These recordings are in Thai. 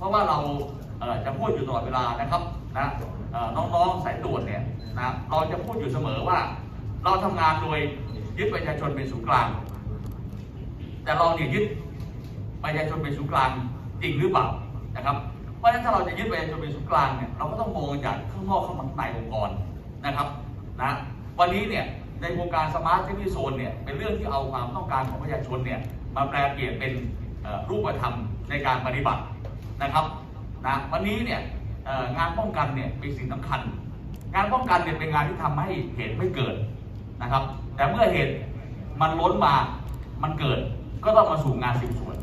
เพราะว่าเราเจะพูดอยู่ตลอดเวลานะครับนะน้องๆสายตรวจเนี่ยนะเราจะพูดอยู่เสมอว่า เราทำงานโดยยึดประชาชนเป็นศูนย์กลาง แต่เราเนี่ยยึดประชาชนเป็นศูนย์กลางจริงหรือเปล่านะครับ เพราะฉะนั้นถ้าเราจะยึดประชาชนเป็นศูนย์กลางเนี่ยเราก็ต้องมองจากข้างนอกเข้ามาข้างในองค์กรนะครับนะวันนี้เนี่ยในโครงการสมาร์ท i ิ y โซนเนี่ยเป็นเรื่องที่เอาความต้องการของประชาชนเนี่ยมาแปลเปลี่ยนเป็นรูปธรรมในการปฏิบัติ นะครับนะวันนี้เนี่ยงานป้องกันเนี่ยเป็นสิ่งสำคัญ งานป้องกันเนี่ยเป็นงานที่ทำให้เหตุไม่เกิดนะครับ แต่เมื่อเหตุมันล้นมามันเกิดก็ต้องมาสู่งานสืบสวน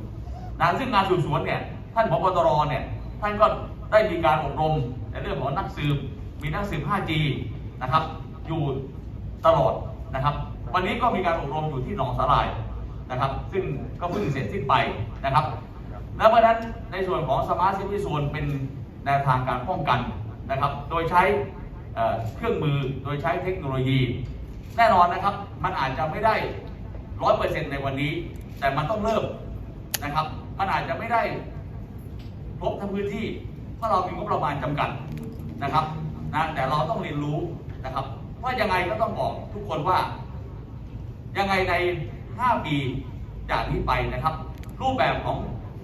นะซึ่งงานสืบสวนเนี่ยท่านผบตรเนี่ยท่านก็ได้มีการอบรมในเรื่องของนักสืบมีนักสืบ 5G นะครับ อยู่ตลอดนะครับ วันนี้ก็มีการอบรมอยู่ที่หนองสาลายนะครับ ซึ่งก็เพิ่งเสร็จสิ้นไปนะครับ และเพราะฉะนั้นในส่วนของสมาร์ทซิตี้โซนเป็นแนวทางการป้องกันนะครับ โดยใช้เครื่องมือโดยใช้เทคโนโลยี แน่นอนนะครับ มันอาจจะไม่ได้ร้อยเปอร์เซ็นต์ในวันนี้ แต่มันต้องเริ่มนะครับ มันอาจจะไม่ได้ครบทั้งพื้นที่เพราะเรามีงบประมาณจำกัดนะครับนะแต่เราต้องเรียนรู้นะครับว่ายังไงก็ต้องบอกทุกคนว่า ยังไงใน 5 ปีจากนี้ไปนะครับ รูปแบบของ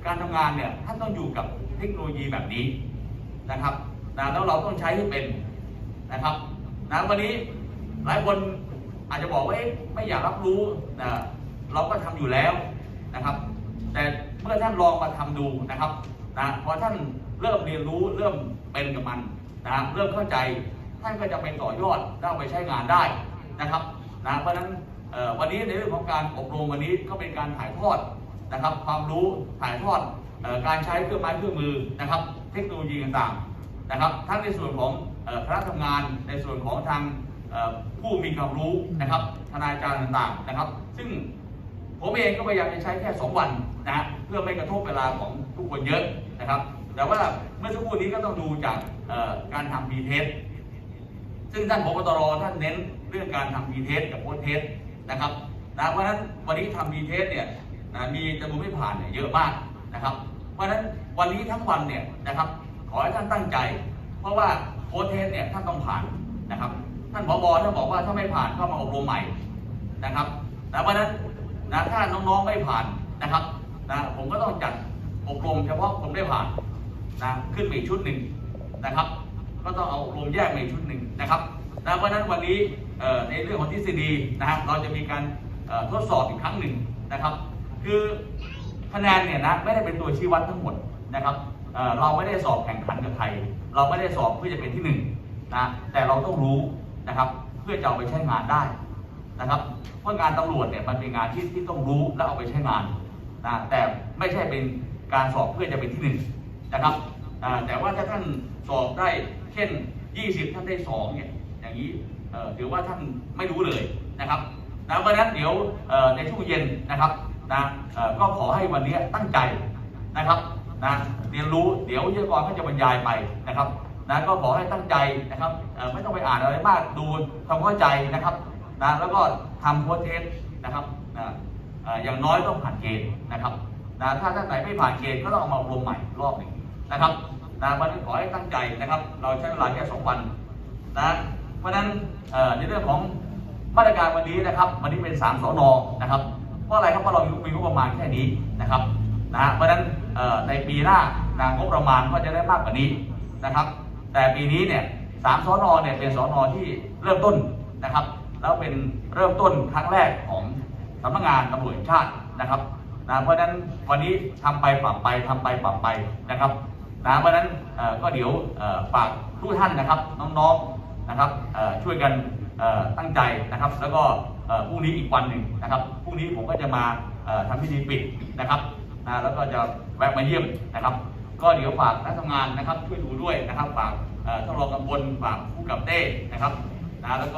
การทำงานเนี่ยท่านต้องอยู่กับเทคโนโลยีแบบนี้นะครับนะแล้วเราต้องใช้ให้เป็นนะครับนะวันนี้หลายคนอาจจะบอกว่าเอ๊ะไม่อยากรับรู้นะเราก็ทำอยู่แล้วนะครับ แต่เมื่อท่านลองมาทำดูนะครับนะพอท่านเริ่มเรียนรู้เริ่มเป็นกับมันนะเริ่มเข้าใจท่านก็จะไปต่อยอดแล้วไปใช้งานได้นะครับนะเพราะฉะนั้นเอ่อวันนี้ในเรื่องของการอบรมวันนี้ก็เป็นการถ่ายทอด นะครับ ความรู้ถ่ายทอดอการใช้เครื่องไม้เครื่องมือนะครับ เทคโนโลยีต่างๆนะครับ ทั้งในส่วนของคณะทำงานในส่วนของทางผู้มีความรู้นะครับทนายการต่างๆนะครับ ซึ่งผมเองก็พยายามจะใช้แค่ 2 วันนะเพื่อไม่กระทบเวลาของทุกคนเยอะนะครับ แต่ว่าเมื่อสักครู่นี้ก็ต้องดูจากการทำบีเทสซึ่งท่านพบตรท่านเน้นเรื่องการทำบีเทสกับโพสเทสนะครับนะเพราะฉะนั้นวันนี้ทำบีเทสเนี่ย นะมีจำนวนไม่ผ่านเนี่ยเยอะมากนะครับ เพราะฉะนั้นวันนี้ทั้งวันเนี่ยนะครับ ขอให้ท่านตั้งใจ เพราะว่าโพสเทสเนี่ยท่านต้องผ่านนะครับ ท่านผบท่านบอกว่าถ้าไม่ผ่านก็มาอบรมใหม่นะครับนะเพราะฉะนั้นนะถ้าน้องๆไม่ผ่านนะครับนะผมก็ต้องจัดอบรมเฉพาะคนไม่ผ่านนะขึ้นไปชุดหนึ่งนะครับ ก็ต้องเอาอบรมแยกมาอีกชุดหนึ่งนะครับนะเพราะนั้นวันนี้ในเรื่องของทฤษฎีนะครับเราจะมีการทดสอบอีกครั้งหนึ่งนะครับ คือคะแนนเนี่ยนะไม่ได้เป็นตัวชี้วัดทั้งหมดนะครับเเราไม่ได้สอบแข่งขันกับใคร เราไม่ได้สอบเพื่อจะเป็นที่หนึ่งนะแต่เราต้องรู้นะครับเพื่อจะเอาไปใช้งานได้นะครับเพราะงานตำรวจเนี่ยมันเป็นงานที่ที่ต้องรู้และเอาไปใช้งานนะแต่ไม่ใช่เป็นการสอบเพื่อจะเป็นที่หนึ่งนะครับแต่ว่าถ้าท่านสอบได้เช่น 20 ท่านได้2เนี่ยอย่างนี้ถือว่าท่านไม่รู้เลยนะครับนะเพราะนั้นเดี๋ยวในช่วงเย็นนะครับ นะก็ขอให้วันนี้ตั้งใจนะครับนะเรียนรู้เดี๋ยววิทยากรเขาจะบรรยายไปนะครับนะก็ขอให้ตั้งใจนะครับไม่ต้องไปอ่านอะไรมากดูทำเข้าใจนะครับนะแล้วก็ทำโพสเทสนะครับนะอย่างน้อยต้องผ่านเกณฑ์นะครับนะถ้าท่านไหนไม่ผ่านเกณฑ์ก็ต้องเอามาอบรมใหม่รอบหนึ่งนะครับนะวันนี้ขอให้ตั้งใจนะครับ เราใช้เวลาแค่สองวันนะเพราะฉะนั้นในเรื่องของมาตรการวันนี้นะครับ วันนี้เป็น3สอนอนะครับ เพราะอะไรครับเพราะเรามีงบประมาณแค่นี้นะครับนะเพราะฉะนั้นในปีหน้านะงบประมาณก็จะได้มากกว่านี้นะครับ แต่ปีนี้เนี่ยสามสอนอเนี่ยเป็นสอนอที่เริ่มต้นนะครับ แล้วเป็นเริ่มต้นครั้งแรกของสำนักงานตำรวจชาตินะครับนะเพราะฉะนั้นวันนี้ทำไปปรับไปทำไปปรับไปนะครับนะเพราะฉะนั้นก็เดี๋ยวฝากทุกท่านนะครับน้องๆนะครับช่วยกัน ตั้งใจนะครับ แล้วก็พรุ่งนี้อีกวันหนึ่งนะครับพรุ่งนี้ผมก็จะมาเอ่อทำพิธีปิดนะครับนะแล้วก็จะแวะมาเยี่ยมนะครับ ก็เดี๋ยวฝากนักทำงานนะครับช่วยดูด้วยนะครับฝากท่านรองกำบลฝากผู้กับเต้นะครับนะแล้วก็